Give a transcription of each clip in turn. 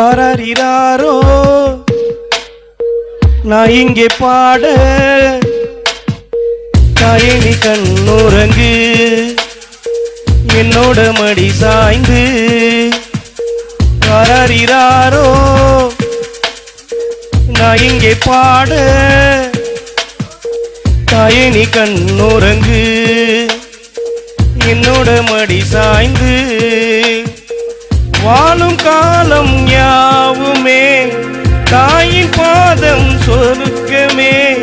ஆராரிராரோ? நான் இங்கே பாட தாயினி கண்ணுறங்கு என்னோட மடி சாய்ந்து. ஆராரிராரோ? நான் இங்கே பாட தாயினி கண்ணுறங்கு என்னோட மடி சாய்ந்து. வாழும் காலம் யாவுமே. தாயின் பாதம் சொருக்கமே.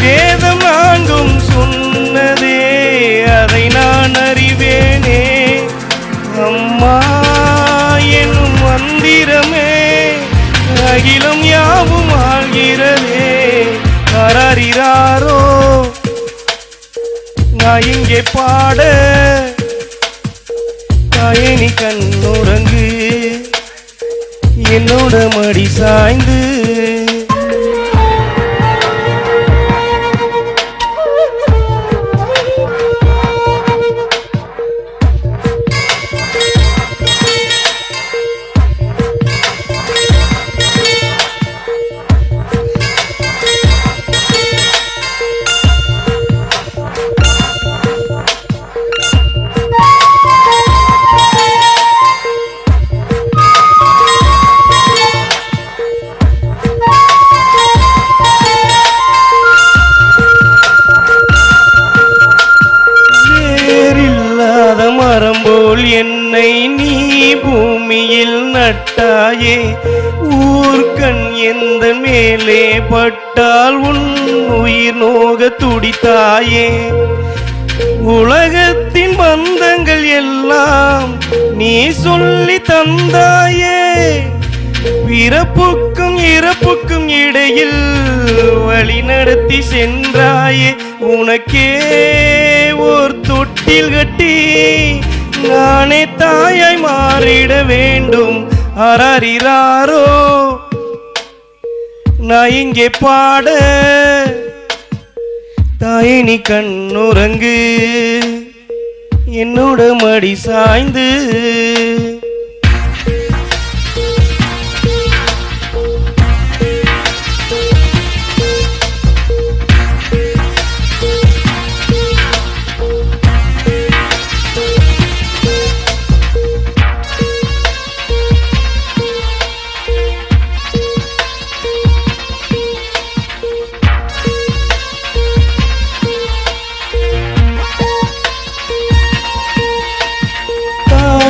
வேதம் நான்கும் சொன்னதே. அதை நான் அறிவேனே. அம்மா எனும் மந்திரமே. அகிலம் யாவும் ஆகிறதே கராரிராரோ நான் இங்கே பாட தாயனி கண்ணுறங்கு என்னோட மடி சாய்ந்து. போல் என்னை நீ பூமியில் நட்டாயே ஊர்கண் எந்த மேலே பட்டால் உன் உயிர் நோக துடித்தாயே. உலகத்தின் பந்தங்கள் எல்லாம் நீ சொல்லி தந்தாயே. பிறப்புக்கும் இறப்புக்கும் இடையில் வழி நடத்தி சென்றாயே. உனக்கே ஓர் தொட்டில் கட்டி நானே தாயாய் மாறிட வேண்டும். அராரிராரோ நான் இங்கே பாட. தாயே நீ கண்ணுறங்கு. என்னோட மடி சாய்ந்து.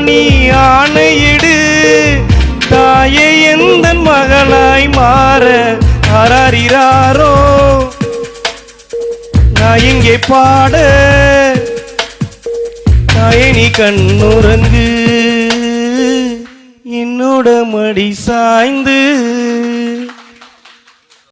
நீ ஆணையிடு. தாயே எந்த மகளாய் மாற அராரிராரோ நான் இங்கே பாட. தாயே நீ கண்ணுறங்கு. என்னோட மடி சாய்ந்து.